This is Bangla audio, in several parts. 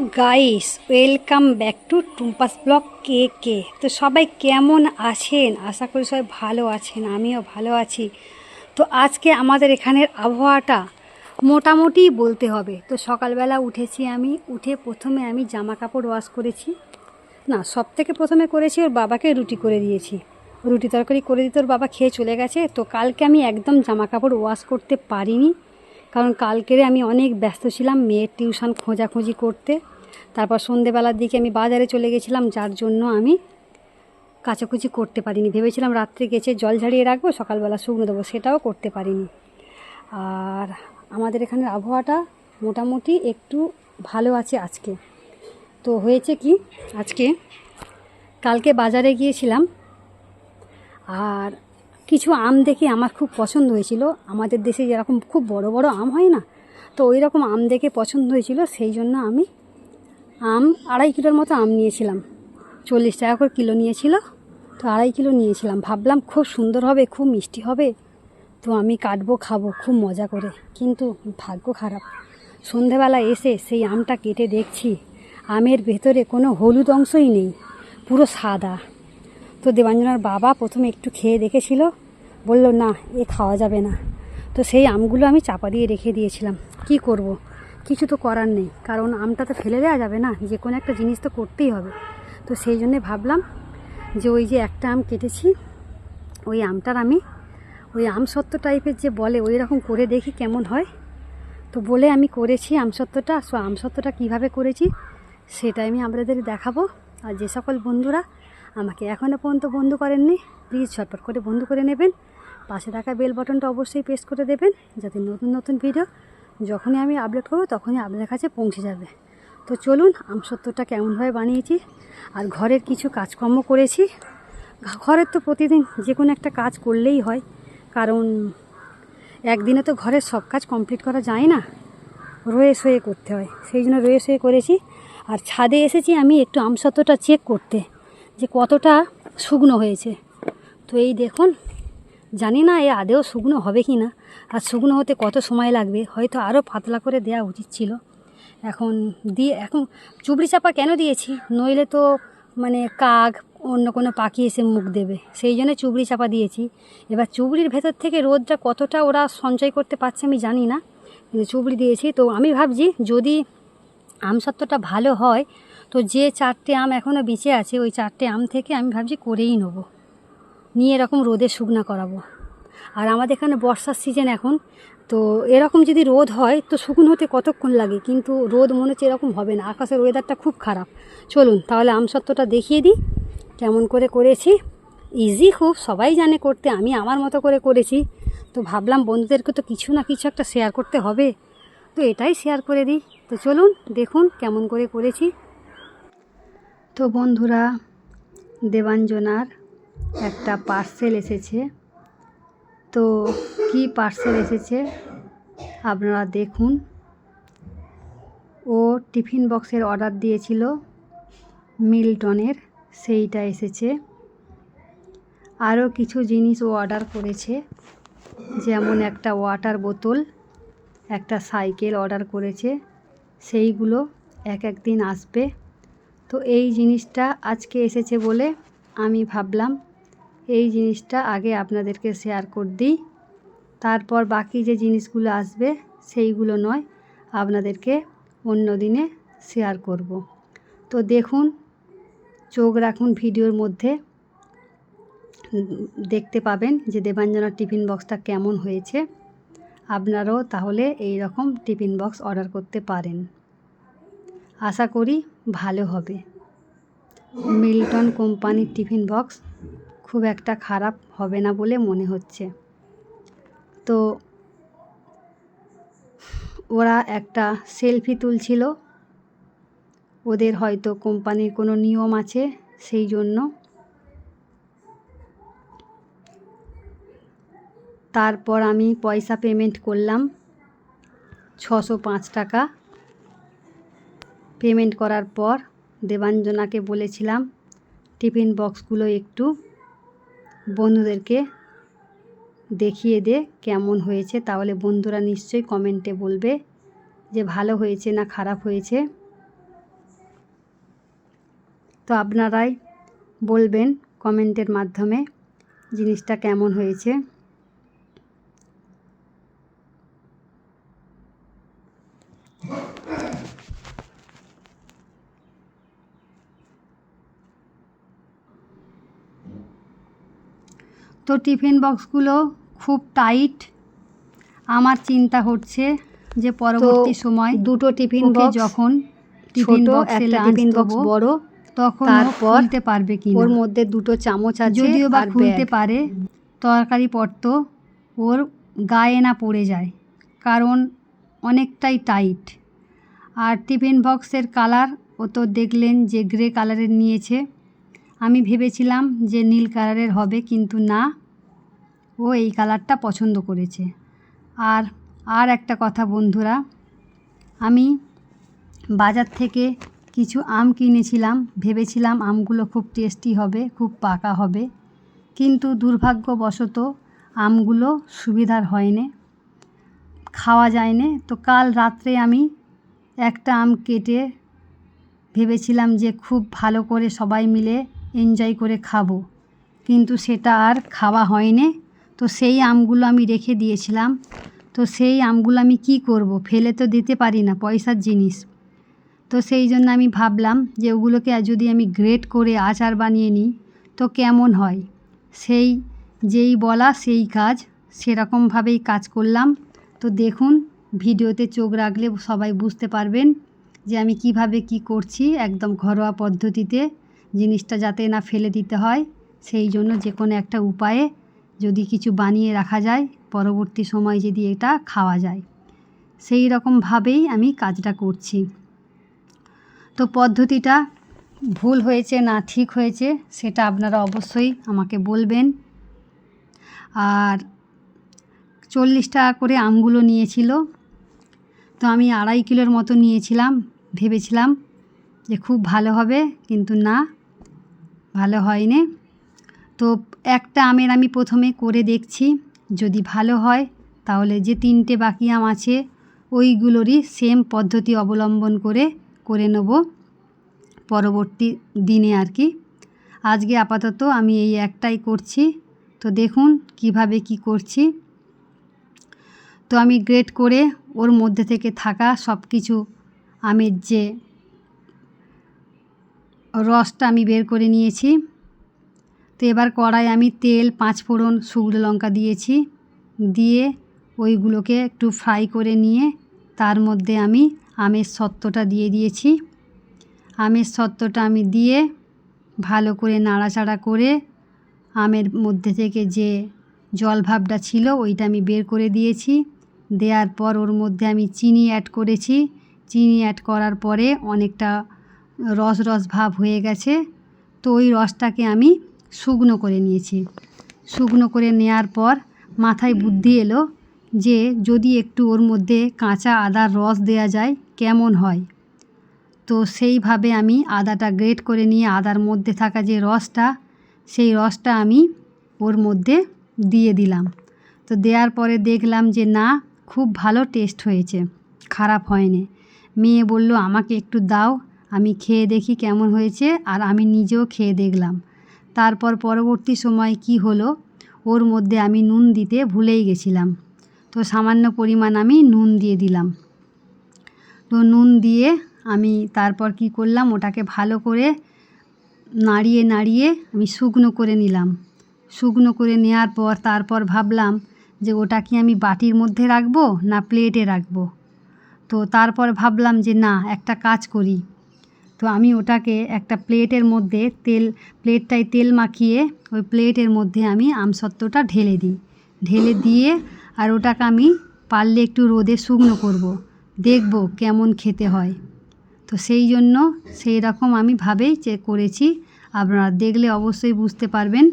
Guys welcome back to Tumpa's vlog কে কে তো সবাই কেমন আছেন? আশা করি সবাই ভালো আছেন, আমিও ভালো আছি। তো আজকে আমাদের এখানের আবহাওয়াটা মোটামুটি বলতে হবে। তো সকালবেলা উঠেছি আমি, উঠে প্রথমে আমি জামা কাপড় ওয়াশ করেছি। না সব থেকে প্রথমে করেছি ওর বাবাকে রুটি করে দিয়েছি। রুটি তরকারি করে দিতে ওর বাবা খেয়ে চলে গেছে। তো কালকে আমি একদম জামা কাপড় ওয়াশ করতে পারিনি। কারণ কালকেরে আমি অনেক ব্যস্ত ছিলাম, মেয়ের টিউশন খোঁজাখুঁজি করতে। তারপর সন্ধেবেলার দিকে আমি বাজারে চলে গেছিলাম, যার জন্য আমি কাচাকুচি করতে পারিনি। ভেবেছিলাম রাত্রে গেছে, জল ঝাড়িয়ে রাখব, সকালবেলা শুকনো দেবো, সেটাও করতে পারিনি। আর আমাদের এখানের আবহাওয়াটা মোটামুটি একটু ভালো আছে আজকে। তো হয়েছে কি, আজকে কালকে বাজারে গিয়েছিলাম, আর কিছু আম দেখে আমার খুব পছন্দ হয়েছিল। আমাদের দেশে যেরকম খুব বড় বড় আম হয় না, তো ওই রকম আম দেখে পছন্দ হয়েছিল। সেই জন্য আমি আম আড়াই কিলোর মতো আম নিয়েছিলাম। চল্লিশ টাকা করে কিলো নিয়েছিল, তো আড়াই কিলো নিয়েছিলাম। ভাবলাম খুব সুন্দর হবে, খুব মিষ্টি হবে, তো আমি কাটবো, খাব, খুব মজা করে। কিন্তু ভাগ্য খারাপ। সন্ধেবেলা এসে সেই আমটা কেটে দেখছি, আমের ভেতরে কোনো হলুদ অংশই নেই, পুরো সাদা। তো দেবাঞ্জনার বাবা প্রথমে একটু খেয়ে দেখেছিল। বলল, না, এ খাওয়া যাবে না। তো সেই আমগুলো আমি চাপা দিয়ে রেখে দিয়েছিলাম। কি করব। কিছু তো করার নেই। কারণ আমটা তো ফেলে দেওয়া যাবে না। যে কোনো একটা জিনিস তো করতেই হবে। তো সেই জন্যে ভাবলাম যে ওই যে একটা আম কেটেছি, ওই আমটার আমি, ওই আমসত্ত্ব টাইপের যে বলে, ওই রকম করে দেখি কেমন হয়। তো বলে আমি করেছি আমসত্ত্বটা। সো আমসত্ত্বটা কীভাবে করেছি সেটা আমি আপনাদের দেখাবো। আর যে সকল বন্ধুরা আমাকে এখনও পর্যন্ত বন্ধু করেননি। প্লিজ ঝটপট করে বন্ধু করে নেবেন। পাশে থাকা বেল বাটনটা অবশ্যই প্রেস করে দেবেন, যাতে নতুন নতুন ভিডিও যখনই আমি আপলোড করব তখনই আপনাদের কাছে পৌঁছে যাবে। তো চলুন আমসত্ত্বটা কেমনভাবে বানিয়েছি, আর ঘরের কিছু কাজকর্ম করেছি। ঘরের তো প্রতিদিন যে কোনো একটা কাজ করলেই হয়, কারণ একদিনে তো ঘরের সব কাজ কমপ্লিট করা যায় না। রয়ে সয়ে করতে হয়, সেই জন্য রয়ে সয়ে করেছি। আর ছাদে এসেছি আমি একটু আমসত্ত্বটা চেক করতে। যে কতটা শুকনো হয়েছে। তো এই দেখুন, জানি না এ আদেও শুকনো হবে কি না। আর শুকনো হতে কত সময় লাগবে? হয়তো আরও পাতলা করে দেওয়া উচিত ছিল। এখন দিয়ে, এখন চুবড়ি চাপা কেন দিয়েছি? নইলে তো মানে কাক, অন্য কোনো পাখি এসে মুখ দেবে। সেই জন্য চুবড়ি চাপা দিয়েছি। এবার চুবড়ির ভেতর থেকে রোদটা কতটা ওরা সঞ্চয় করতে পারছে আমি জানি না। কিন্তু চুবড়ি দিয়েছি। তো আমি ভাবছি যদি আমসত্ত্বটা ভালো হয় তো যে চারটে আম এখনও বেঁচে আছে, ওই চারটে আম থেকে আমি ভাবছি করেই নেব। নিয়ে এরকম রোদে শুকনা করাবো। আর আমাদের এখানে বর্ষার সিজন এখন, তো এরকম যদি রোদ হয়, তো শুকনো হতে কতক্ষণ লাগে? কিন্তু রোদ মনে হচ্ছে এরকম হবে না। আকাশের ওয়েদারটা খুব খারাপ। চলুন, তাহলে আমসত্ত্বটা দেখিয়ে দিই। কেমন করে করেছি? ইজি খুব সবাই জানে করতে। আমি আমার মতো করে করেছি। তো ভাবলাম বন্ধুদেরকে তো কিছু না কিছু একটা শেয়ার করতে হবে। তো এটাই শেয়ার করে দিই। তো চলুন, দেখুন কেমন করে করেছি। তো বন্ধুরা, দেবাঞ্জনার একটা পার্সেল এসেছে। তো কি পার্সেল এসেছে আপনারা দেখুন। ও টিফিন বক্সের অর্ডার দিয়েছিল মিল্টনের, সেইটা এসেছে। আরও কিছু জিনিস ও অর্ডার করেছে, যেমন একটা ওয়াটার বোতল একটা সাইকেল অর্ডার করেছে, সেইগুলো এক এক দিন আসবে। তো এই জিনিসটা আজকে এসেছে বলে আমি ভাবলাম, এই জিনিসটা আগে আপনাদেরকে শেয়ার করে দিই। তারপর বাকি যে জিনিসগুলো আসবে, সেইগুলো নয়, আপনাদেরকে অন্য দিনে শেয়ার করব। তো দেখুন, চোখ রাখুন ভিডিওর মধ্যে। দেখতে পাবেন যে দেবাঞ্জনার টিফিন বক্সটা কেমন হয়েছে। আপনারাও তাহলে এই রকম টিফিন বক্স অর্ডার করতে পারেন। আশা করি ভালো হবে। মিল্টন কোম্পানির টিফিন বক্স খুব একটা খারাপ হবে না বলে মনে হচ্ছে। তো ওরা একটা সেলফি তুলছিল। ওদের হয়তো কোম্পানির কোনো নিয়ম আছে সেই জন্য। তারপর আমি পয়সা পেমেন্ট করলাম। ছশো পাঁচ টাকা। পেমেন্ট করার পর দেবাঞ্জনাকে বলেছিলাম, টিফিন বক্সগুলো একটু বন্ধুদেরকে দেখিয়ে দে কেমন হয়েছে, তাহলে বন্ধুরা নিশ্চয়ই কমেন্টে বলবে যে ভালো হয়েছে না খারাপ হয়েছে। তো আপনারাই বলবেন কমেন্টের মাধ্যমে জিনিসটা কেমন হয়েছে। তো টিফিন বক্সগুলো খুব টাইট। আমার চিন্তা হচ্ছে যে পরবর্তী সময় দুটো টিফিন বক্স যখন টিফিন বক্স টিফিন বক্স বড় তখন খুলতে পারবে কি ওর মধ্যে দুটো চামচ আছে যদিও বা খুলতে পারে তরকারি পড়ত ওর গায়ে না পড়ে যায় কারণ অনেকটাই টাইট। আর টিফিন বক্সের কালার ও তো দেখলেন যে গ্রে কালারের নিয়েছে। আমি ভেবেছিলাম যে নীল কালারের হবে, কিন্তু না। ও এই কালারটা পছন্দ করেছে। আর আর একটা কথা বন্ধুরা, আমি বাজার থেকে কিছু আম কিনেছিলাম, ভেবেছিলাম আমগুলো খুব টেস্টি হবে, খুব পাকা হবে, কিন্তু দুর্ভাগ্যবশত আমগুলো সুবিধার হয়নি, খাওয়া যায়নি। তো কাল রাত্রে আমি একটা আম কেটে ভেবেছিলাম যে খুব ভালো করে সবাই মিলে এনজয় করে খাব। কিন্তু সেটা আর খাওয়া হয়নি। তো সেই আমগুলো আমি রেখে দিয়েছিলাম। তো সেই আমগুলো আমি কি করব? ফেলে তো দিতে পারি না, পয়সার জিনিস। তো সেই জন্য আমি ভাবলাম যে ওগুলোকে যদি আমি গ্রেট করে আচার বানিয়ে নিই, তো কেমন হয়? সেই যেই বলা সেই কাজ, সেরকমভাবেই কাজ করলাম। তো দেখুন, ভিডিওতে চোখ রাখলে সবাই বুঝতে পারবেন যে আমি কীভাবে কি করছি একদম ঘরোয়া পদ্ধতিতে। জিনিসটা যাতে না ফেলে দিতে হয়, সেই জন্য যে কোনো একটা উপায়ে যদি কিছু বানিয়ে রাখা যায়, পরবর্তী সময় যদি এটা খাওয়া যায়। সেই রকমভাবেই আমি কাজটা করছি। তো পদ্ধতিটা ভুল হয়েছে না ঠিক হয়েছে, সেটা আপনারা অবশ্যই আমাকে বলবেন। আর চল্লিশ টাকা করে আমগুলো নিয়েছিল, তো আমি আড়াই কিলোর মতো নিয়েছিলাম, ভেবেছিলাম যে খুব ভালো হবে, কিন্তু না ভালো হয়নি। তো একটা আমের আমি প্রথমে করে দেখছি, যদি ভালো হয় তাহলে যে তিনটে বাকি আম আছে ওইগুলোরই সেম পদ্ধতি অবলম্বন করে করে নেব পরবর্তী দিনে আর কি। আজকে আপাতত আমি এই একটাই করছি। তো দেখুন কীভাবে কি করছি। তো আমি গ্রেট করে ওর মধ্যে থেকে থাকা সব কিছু আমের যে রসটা আমি বের করে নিয়েছি। তো এবার কড়াই আমি তেল, পাঁচ ফোড়ন শুকনো লঙ্কা দিয়েছি। দিয়ে ওইগুলোকে একটু ফ্রাই করে নিয়ে তার মধ্যে আমি আমের সত্ত্বটা দিয়ে দিয়েছি। আমের সত্ত্বটা আমি দিয়ে ভালো করে নাড়াচাড়া করে আমের মধ্যে থেকে যে জল ভাবটা ছিল ওইটা আমি বের করে দিয়েছি। দেওয়ার পর ওর মধ্যে আমি চিনি অ্যাড করেছি। চিনি অ্যাড করার পরে অনেকটা রস রস ভাব হয়ে গেছে। তো ওই রসটাকে আমি শুকনো করে নিয়েছি। শুকনো করে নেওয়ার পর মাথায় বুদ্ধি এলো যে যদি একটু ওর মধ্যে কাঁচা আদার রস দেওয়া যায়, কেমন হয়? তো সেইভাবে আমি আদাটা গ্রেট করে নিয়ে আদার মধ্যে থাকা যে রসটা, সেই রসটা আমি ওর মধ্যে দিয়ে দিলাম। তো দেওয়ার পরে দেখলাম যে না, খুব ভালো টেস্ট হয়েছে। খারাপ হয়নি। মেয়ে বলল, আমাকে একটু দাও। আমি খেয়ে দেখি কেমন হয়েছে আর আমি নিজেও খেয়ে দেখলাম। তারপর পরবর্তী সময় কি হলো? ওর মধ্যে আমি নুন দিতে ভুলেই গেছিলাম। তো সামান্য পরিমাণ আমি নুন দিয়ে দিলাম। তো নুন দিয়ে আমি তারপর কি করলাম? ওটাকে ভালো করে নাড়িয়ে নাড়িয়ে আমি শুকনো করে নিলাম। শুকনো করে নেওয়ার পর তারপর ভাবলাম যে ওটা কি আমি বাটির মধ্যে রাখব না প্লেটে রাখব? তো তারপর ভাবলাম যে না, একটা কাজ করি। তো আমি ওটাকে একটা প্লেটের মধ্যে তেল, প্লেটটায় তেল মাখিয়ে ওই প্লেটের মধ্যে আমি আমসত্ত্বটা ঢেলে দিই। ঢেলে দিয়ে আর ওটাকে আমি পারলে একটু রোদে শুকনো করব। দেখব কেমন খেতে হয়। তো সেই জন্য সেই রকম আমি ভাবেই যে করেছি। আপনারা দেখলে অবশ্যই বুঝতে পারবেন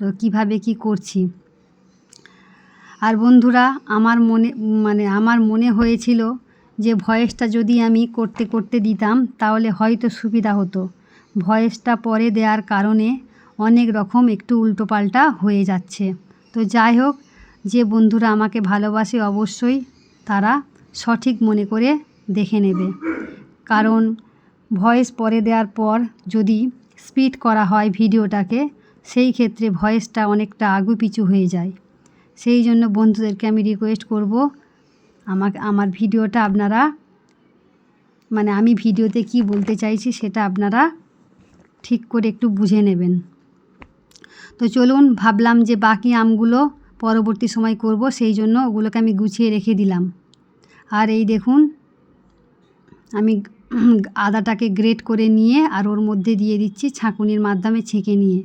তো কীভাবে কী করছি। আর বন্ধুরা, আমার মনে মানে আমার মনে হয়েছিল যে ভয়েসটা যদি আমি করতে করতে দিতাম, তাহলে হয়তো সুবিধা হতো। ভয়েসটা পরে দেওয়ার কারণে অনেক রকম একটু উল্টোপাল্টা হয়ে যাচ্ছে। তো যাই হোক, যে বন্ধুরা আমাকে ভালোবাসে অবশ্যই তারা সঠিক মনে করে দেখে নেবে। কারণ ভয়েস পরে দেওয়ার পর যদি স্পিড করা হয় ভিডিওটাকে, সেই ক্ষেত্রে ভয়েসটা অনেকটা আগু পিছু হয়ে যায়। সেই জন্য বন্ধুদেরকে আমি রিকোয়েস্ট করব আমাকে, আমার ভিডিওটা আপনারা মানে আমি ভিডিওতে কি বলতে চাইছি সেটা আপনারা ঠিক করে একটু বুঝে নেবেন। তো চলুন, ভাবলাম যে বাকি আমগুলো পরবর্তী সময় করব, সেই জন্য ওগুলোকে আমি গুছিয়ে রেখে দিলাম। আর এই দেখুন, আমি আদাটাকে গ্রেট করে নিয়ে আর ওর মধ্যে দিয়ে দিচ্ছি ছাঁকুনির মাধ্যমে ছেঁকে নিয়ে।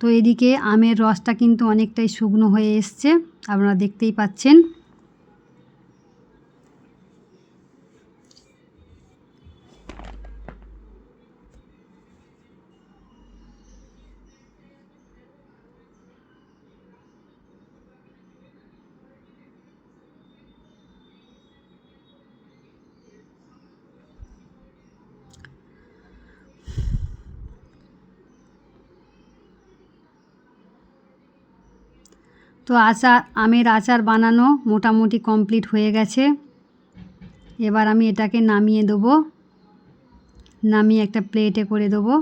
তো এদিকে আমের রসটা কিন্তু অনেকটাই শুকনো হয়ে এসছে, আপনারা দেখতেই পাচ্ছেন। তো আচার, আমের আচার বানানো মোটামুটি কমপ্লিট হয়ে গেছে। এবার আমি এটাকে নামিয়ে দেবো। নামিয়ে একটা প্লেটে করে দেবো।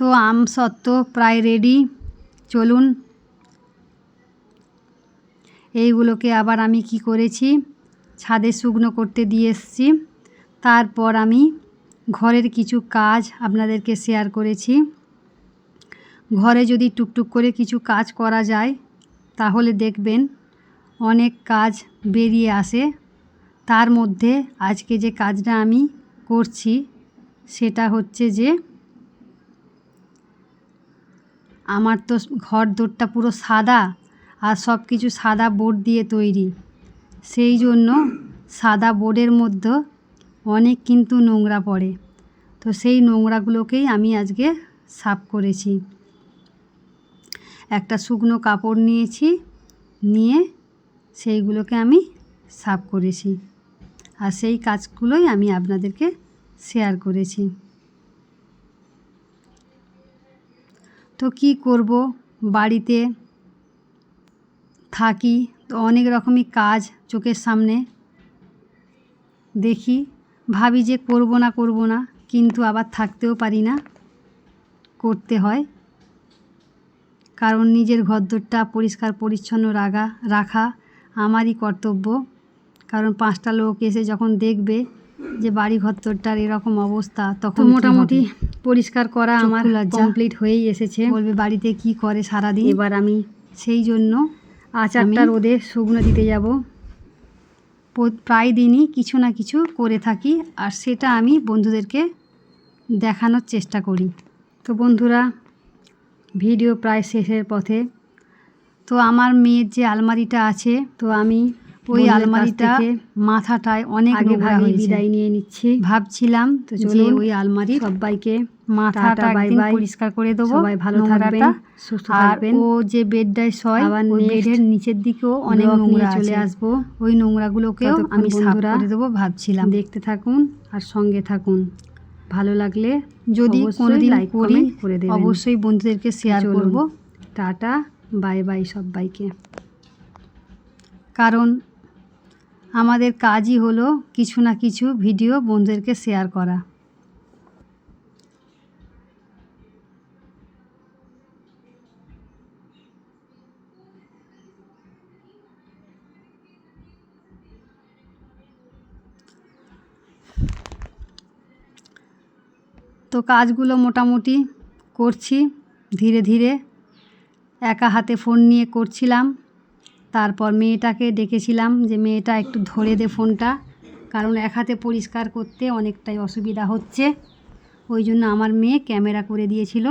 তো আম সত্ত্ব প্রায় রেডি চলুন। এইগুলোকে আবার আমি কি করেছি? ছাদে শুকনো করতে দিয়ে এসছি। তারপর আমি ঘরের কিছু কাজ আপনাদেরকে শেয়ার করেছি। ঘরে যদি টুকটুক করে কিছু কাজ করা যায়, তাহলে দেখবেন অনেক কাজ বেরিয়ে আসে। তার মধ্যে আজকে যে কাজটা আমি করছি, সেটা হচ্ছে যে আমার তো ঘর দোরটা পুরো সাদা আর সব কিছু সাদা বোর্ড দিয়ে তৈরি। সেই জন্য সাদা বোর্ডের মধ্যে অনেক কিন্তু নোংরা পড়ে। তো সেই নোংরাগুলোকেই আমি আজকে সাফ করেছি। একটা শুকনো কাপড় নিয়েছি, নিয়ে সেইগুলোকে আমি সাফ করেছি। আর সেই কাজগুলোই আমি আপনাদেরকে শেয়ার করেছি। তো কী করব? বাড়িতে থাকি তো অনেক রকমই কাজ চোখের সামনে। দেখি ভাবি যে করব না করব না কিন্তু আবার থাকতেও পারি না। করতে হয়। কারণ নিজের ঘরদোরটা পরিষ্কার পরিচ্ছন্ন রাখা রাখা আমারই কর্তব্য। কারণ পাঁচটা লোক এসে যখন দেখবে যে বাড়ি ঘরদোরটার এরকম অবস্থা তখন মোটামুটি পরিষ্কার করা আমার কমপ্লিট হয়েই এসেছে। বলবে বাড়িতে কি করে সারাদিন? এবার আমি সেই জন্য আচারটা রোদে শুকনো দিতে যাব। প্রায় দিনই কিছু না কিছু করে থাকি আর সেটা আমি বন্ধুদেরকে দেখানোর চেষ্টা করি। তো বন্ধুরা ভিডিও প্রায় শেষের পথে। তো আমার মেয়ের যে আলমারিটা আছে তো আমি ওই আলমারিটা মাথাটায় অনেক আগে ভাগে বিদায় নিয়ে নিচ্ছি ভাবছিলাম তো যে ওই আলমারি সবাইকে মাথাটা একদিন বাই। পরিষ্কার করে দেবো সবাই ভালো। থাকবেন, সুস্থ থাকবেন। ও যে বেডটায় শয় আবার বেডের নিচের দিকেও অনেক নোংরা চলে আসব। ওই নোংরাগুলোকেও আমি সাফ করে দেবো ভাবছিলাম দেখতে থাকুন আর সঙ্গে থাকুন ভালো লাগলে যদি কোনোদিন like, করি করে দেবেন। অবশ্যই বন্ধুদেরকে শেয়ার। করব টাটা বাই বাই সবাইকে কারণ আমাদের কাজই হলো কিছু না কিছু ভিডিও বন্ধুদেরকে শেয়ার করা। তো কাজগুলো মোটামুটি করছি, ধীরে ধীরে একা হাতে ফোন নিয়ে করছিলাম। তারপর মেয়েটাকে ডেকেছিলাম যে, মেয়েটা একটু ধরে দে ফোনটা, কারণ এক হাতে পরিষ্কার করতে অনেকটাই অসুবিধা হচ্ছে। ওই জন্য আমার মেয়ে ক্যামেরা করে দিয়েছিল।